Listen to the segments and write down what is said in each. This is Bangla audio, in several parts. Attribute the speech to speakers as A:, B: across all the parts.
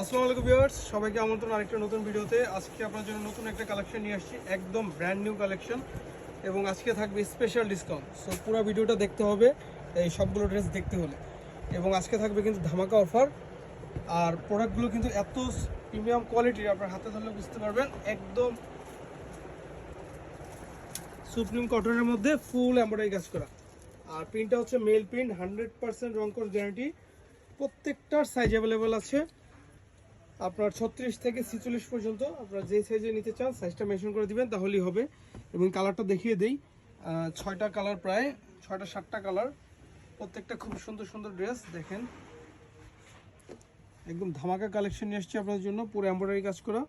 A: আসসালামু আলাইকুম ভিউয়ার্স, সবাইকে আমন্ত্রণ আরেকটা নতুন ভিডিওতে। আজকে আপনার জন্য নতুন একটা কালেকশন নিয়ে আসছি, একদম ব্র্যান্ড নিউ কালেকশন এবং আজকে থাকবে স্পেশাল ডিসকাউন্ট সো পুরো ভিডিওটা দেখতে হবে, এই সবগুলো ড্রেস দেখতে হলে। এবং আজকে থাকবে কিন্তু ধামাকা অফার আর প্রোডাক্টগুলো কিন্তু এত প্রিমিয়াম কোয়ালিটির আপনার হাতে ধরলে বুঝতে পারবেন, একদম সুপ্রিম কটনের মধ্যে ফুল এমব্রয়ডারি কাজ করা। আর প্রিন্টটা হচ্ছে মেল প্রিন্ট হান্ড্রেড পার্সেন্ট রংকর গ্যারান্টি প্রত্যেকটার সাইজ অ্যাভেলেবেল আছে। আপনার ছত্রিশ থেকে ছিচল্লিশ পর্যন্ত আপনারা যে সাইজে নিতে চান সাইজটা মেনশন করে দিবেন তাহলেই হবে। এবং কালারটা দেখিয়ে দেই। ছয়টা কালার প্রায় ছয়টা সাতটা কালার প্রত্যেকটা খুব সুন্দর সুন্দর ড্রেস দেখেন। একদম ধামাকা কালেকশন নিয়ে আসছি আপনাদের জন্য পুরো এমব্রয়ডারি কাজ করা।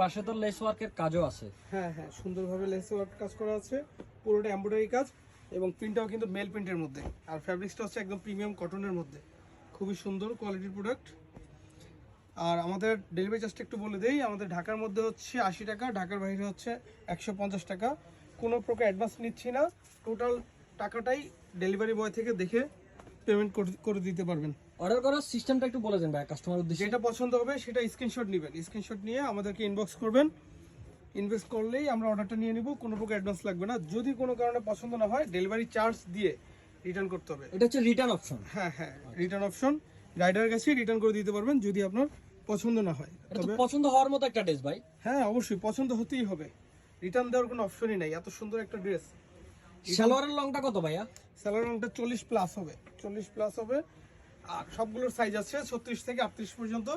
B: পাশে তো লেস ওয়ার্কের কাজও আছে।
A: হ্যাঁ হ্যাঁ সুন্দরভাবে লেস ওয়ার্ক কাজ করা আছে পুরোটা এমব্রয়ডারি কাজ। এবং প্রিন্টটাও কিন্তু মেল প্রিন্টের মধ্যে। আর ফ্যাব্রিক্সটা হচ্ছে একদম প্রিমিয়াম কটনের মধ্যে। খুবই সুন্দর কোয়ালিটির প্রোডাক্ট আর আমাদের ডেলিভারি চার্জটা একটু বলে দিই আমাদের ঢাকার মধ্যে হচ্ছে আশি টাকা ঢাকার বাইরে হচ্ছে একশো পঞ্চাশ টাকা। কোনো প্রকার অ্যাডভান্স নিচ্ছি না টোটাল টাকাটাই ডেলিভারি বয় থেকে দেখে পেমেন্ট করে দিতে পারবেন।
B: অর্ডার করার সিস্টেমটা একটু বলে দেন ভাই কাস্টমার উদ্দেশ্যে।
A: যেটা পছন্দ হবে সেটা স্ক্রিনশট নেবেন। স্ক্রিনশট নিয়ে আমাদেরকে ইনবক্স করবেন। ইনভেস্ট করলেই আমরা অর্ডারটা নিয়ে নিব কোনো প্রকার অ্যাডভান্স লাগবে না। যদি কোনো কারণে পছন্দ না হয় ডেলিভারি চার্জ দিয়ে রিটার্ন করতে হবে।
B: এটা হচ্ছে রিটার্ন অপশন
A: হ্যাঁ হ্যাঁ রিটার্ন অপশন রাইডার কাছে রিটার্ন করে দিতে পারবেন যদি আপনার পছন্দ না হয়। তবে
B: পছন্দ হওয়ার মতো একটা ড্রেস ভাই।
A: হ্যাঁ অবশ্যই পছন্দ হতেই হবে। রিটার্ন দেওয়ার কোনো অপশনই নাই এত সুন্দর একটা ড্রেস।
B: সালোয়ারের লংটা কত ভাইয়া?
A: স্যালারি লংটা চল্লিশ প্লাস হবে চল্লিশ প্লাস হবে। আর সবগুলোর সাইজ আছে ছত্রিশ থেকে আটত্রিশ পর্যন্ত।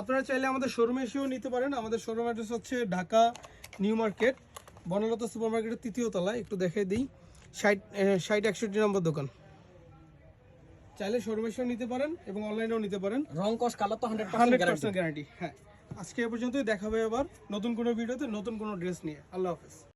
A: আপনারা চাইলে আমাদের শোরুমে এসেও নিতে পারেন। আমাদের শোরুম অ্যাড্রেস হচ্ছে Dhaka new market Banalata super মার্কেটের তৃতীয় তলায়। একটু দেখাই দিই। ষাট ষাট একষট্টি নম্বর দোকান। চাইলে শোরুমেশন নিতে পারেন এবং অনলাইনেও নিতে পারেন।
B: রং কস কালার তো হান্ড্রেড
A: পার্সেন্ট গ্যারান্টি হ্যাঁ। আজকে এ পর্যন্তই দেখা হবে আবার নতুন কোনো ভিডিওতে নতুন কোনো ড্রেস নিয়ে। আল্লাহ হাফেজ।